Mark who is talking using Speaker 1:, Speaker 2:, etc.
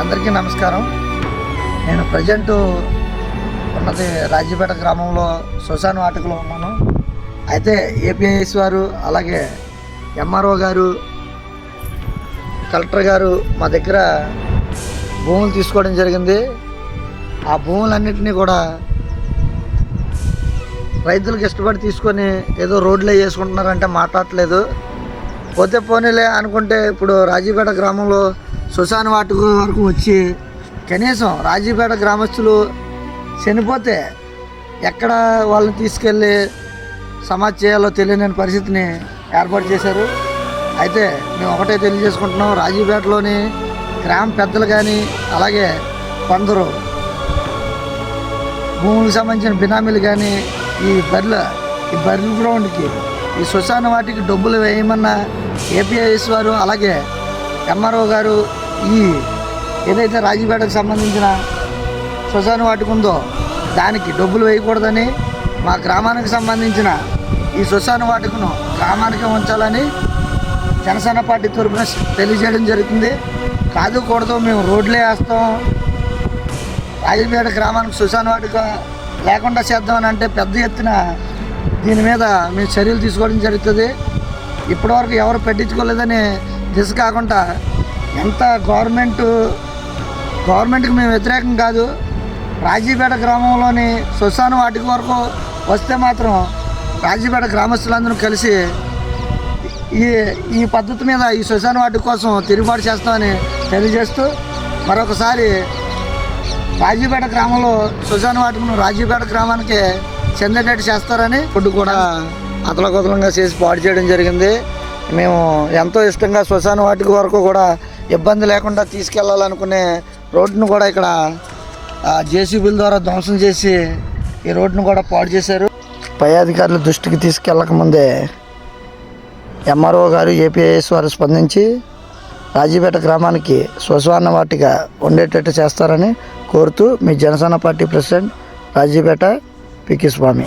Speaker 1: అందరికీ నమస్కారం. నేను ప్రజెంట్ ఉన్నది రాజీపేట గ్రామంలో శ్మశాన వాటికలో ఉన్నాను. అయితే ఏపీఎస్ వారు అలాగే ఎంఆర్ఓ గారు కలెక్టర్ గారు మా దగ్గర భూములు తీసుకోవడం జరిగింది. ఆ భూములన్నింటినీ కూడా రైతులకు ఇష్టపడి తీసుకొని ఏదో రోడ్లే వేసుకుంటున్నారంటే మాట్లాడట్లేదు. పోతే పోనీలే అనుకుంటే ఇప్పుడు రాజీపేట గ్రామంలో శ్మశాన వాటి వరకు వచ్చి కనీసం రాజీపేట గ్రామస్తులు చనిపోతే ఎక్కడ వాళ్ళని తీసుకెళ్ళి సమాజ చేయాలో తెలియని పరిస్థితిని ఏర్పాటు చేశారు. అయితే మేము ఒకటే తెలియజేసుకుంటున్నాం రాజీపేటలోని గ్రామ పెద్దలు కానీ అలాగే కొందరు భూములకు సంబంధించిన బినామీలు కానీ ఈ బర్రెల ఈ బర్ల గ్రౌండ్కి ఈ శ్మశాన వాటికి డబ్బులు వేయమన్న ఏపీఐఎస్ వారు అలాగే ఎంఆర్ఓ గారు ఈ ఏదైతే రాజీపేటకు సంబంధించిన శ్మశాన వాటికి ఉందో దానికి డబ్బులు వేయకూడదని మా గ్రామానికి సంబంధించిన ఈ శ్మశాన వాటికను గ్రామానికి ఉంచాలని జనసేన పార్టీ తరఫున తెలియజేయడం జరుగుతుంది. కాదు కూడదు మేము రోడ్లే వేస్తాం. రాజపేట గ్రామానికి శ్మశాన వాటిక లేకుండా చేద్దామని అంటే పెద్ద ఎత్తున దీని మీద మేము చర్యలు తీసుకోవడం జరుగుతుంది. ఇప్పటివరకు ఎవరు పెట్టించుకోలేదని దిశ కాకుండా ఎంత గవర్నమెంట్ గవర్నమెంట్కి మేము వ్యతిరేకం కాదు. రాజీపేట గ్రామంలోని శ్మశాన వాటికి వరకు వస్తే మాత్రం రాజీపేట గ్రామస్తులందరూ కలిసి ఈ ఈ పద్ధతి మీద ఈ శ్మశాన వాటి కోసం తిరుగుబాటు చేస్తామని తెలియజేస్తూ మరొకసారి రాజీపేట గ్రామంలో శ్మశాన వాటికను రాజీపేట గ్రామానికి చెందేటట్టు చేస్తారని ఫుడ్ కూడా అతలకొతలంగా చేసి పాడు చేయడం జరిగింది. మేము ఎంతో ఇష్టంగా శ్మశాన వాటికి వరకు కూడా ఇబ్బంది లేకుండా తీసుకెళ్ళాలనుకునే రోడ్డును కూడా ఇక్కడ జేసీబీల ద్వారా ధ్వంసం చేసి ఈ రోడ్డును కూడా పాడు చేశారు. పై అధికారుల దృష్టికి తీసుకెళ్ళకముందే ఎంఆర్ఓ గారు ఏపీఐఎస్ వారు స్పందించి రాజీపేట గ్రామానికి శ్మశాన వాటిగా ఉండేటట్టు చేస్తారని కోరుతూ మీ జనసేన పార్టీ ప్రెసిడెంట్ రాజీపేట పికి స్వామి.